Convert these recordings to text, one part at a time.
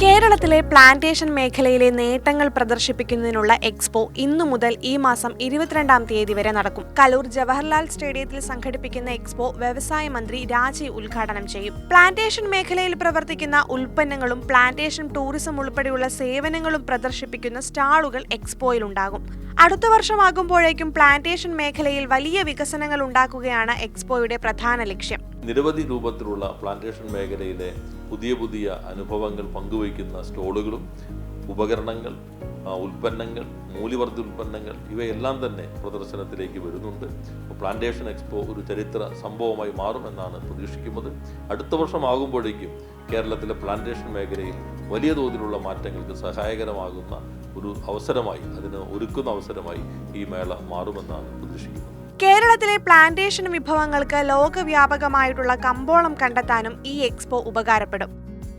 കേരളത്തിലെ പ്ലാന്റേഷൻ മേഖലയിലെ നേട്ടങ്ങൾ പ്രദർശിപ്പിക്കുന്നതിനുള്ള എക്സ്പോ ഇന്നു മുതൽ ഈ മാസം ഇരുപത്തിരണ്ടാം തീയതി വരെ നടക്കും. കലൂർ ജവഹർലാൽ സ്റ്റേഡിയത്തിൽ സംഘടിപ്പിക്കുന്ന എക്സ്പോ വ്യവസായ മന്ത്രി രാജി ഉദ്ഘാടനം ചെയ്യും. പ്ലാന്റേഷൻ മേഖലയിൽ പ്രവർത്തിക്കുന്ന ഉൽപ്പന്നങ്ങളും പ്ലാന്റേഷൻ ടൂറിസം ഉൾപ്പെടെയുള്ള സേവനങ്ങളും പ്രദർശിപ്പിക്കുന്ന സ്റ്റാളുകൾ എക്സ്പോയിൽ ഉണ്ടാകും. അടുത്ത വർഷമാകുമ്പോഴേക്കും പ്ലാന്റേഷൻ മേഖലയിൽ വലിയ വികസനങ്ങൾ ഉണ്ടാക്കുകയാണ് എക്സ്പോയുടെ പ്രധാന ലക്ഷ്യം. നിരവധി രൂപത്തിലുള്ള പ്ലാന്റേഷൻ മേഖലയിലെ പുതിയ പുതിയ അനുഭവങ്ങൾ പങ്കുവയ്ക്കുന്ന സ്റ്റോളുകളും ഉപകരണങ്ങൾ ഉൽപ്പന്നങ്ങൾ മൂല്യവർദ്ധ ഉൽപ്പന്നങ്ങൾ ഇവയെല്ലാം തന്നെ പ്രദർശനത്തിലേക്ക് വരുന്നുണ്ട്. പ്ലാന്റേഷൻ എക്സ്പോ ഒരു ചരിത്ര സംഭവമായി മാറുമെന്നാണ് പ്രതീക്ഷിക്കുന്നത്. അടുത്ത വർഷമാകുമ്പോഴേക്കും കേരളത്തിലെ പ്ലാന്റേഷൻ മേഖലയിൽ വലിയ തോതിലുള്ള മാറ്റങ്ങൾക്ക് സഹായകരമാകുന്ന ഒരു അവസരമായി അതിന് ഒരുക്കുന്ന അവസരമായി ഈ മേള മാറുമെന്നാണ് പ്രതീക്ഷിക്കുന്നത്. കേരളത്തിലെ പ്ലാന്റേഷൻ വിഭവങ്ങൾക്ക് ലോകവ്യാപകമായിട്ടുള്ള കമ്പോളം കണ്ടെത്താനും ഈ എക്സ്പോ ഉപകാരപ്പെടും.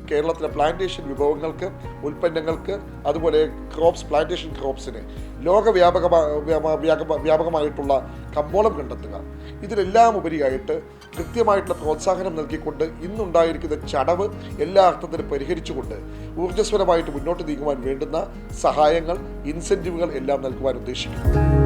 കേരളത്തിലെ പ്ലാന്റേഷൻ വിഭവങ്ങൾക്ക് ഉൽപ്പന്നങ്ങൾക്ക് അതുപോലെ ക്രോപ്സ് പ്ലാന്റേഷൻ ക്രോപ്സിന് ലോകവ്യാപകമായിട്ടുള്ള വ്യാപകമായിട്ടുള്ള കമ്പോളം കണ്ടെത്തുക. ഇതിലെല്ലാം ഉപരിയായിട്ട് കൃത്യമായിട്ടുള്ള പ്രോത്സാഹനം നൽകിക്കൊണ്ട് ഇന്നുണ്ടായിരിക്കുന്ന ചടവ് എല്ലാ അർത്ഥത്തിലും പരിഹരിച്ചുകൊണ്ട് ഊർജസ്വലമായിട്ട് മുന്നോട്ട് നീങ്ങുവാൻ വേണ്ടുന്ന സഹായങ്ങൾ ഇൻസെന്റീവുകൾ എല്ലാം നൽകുവാൻ ഉദ്ദേശിക്കുന്നു.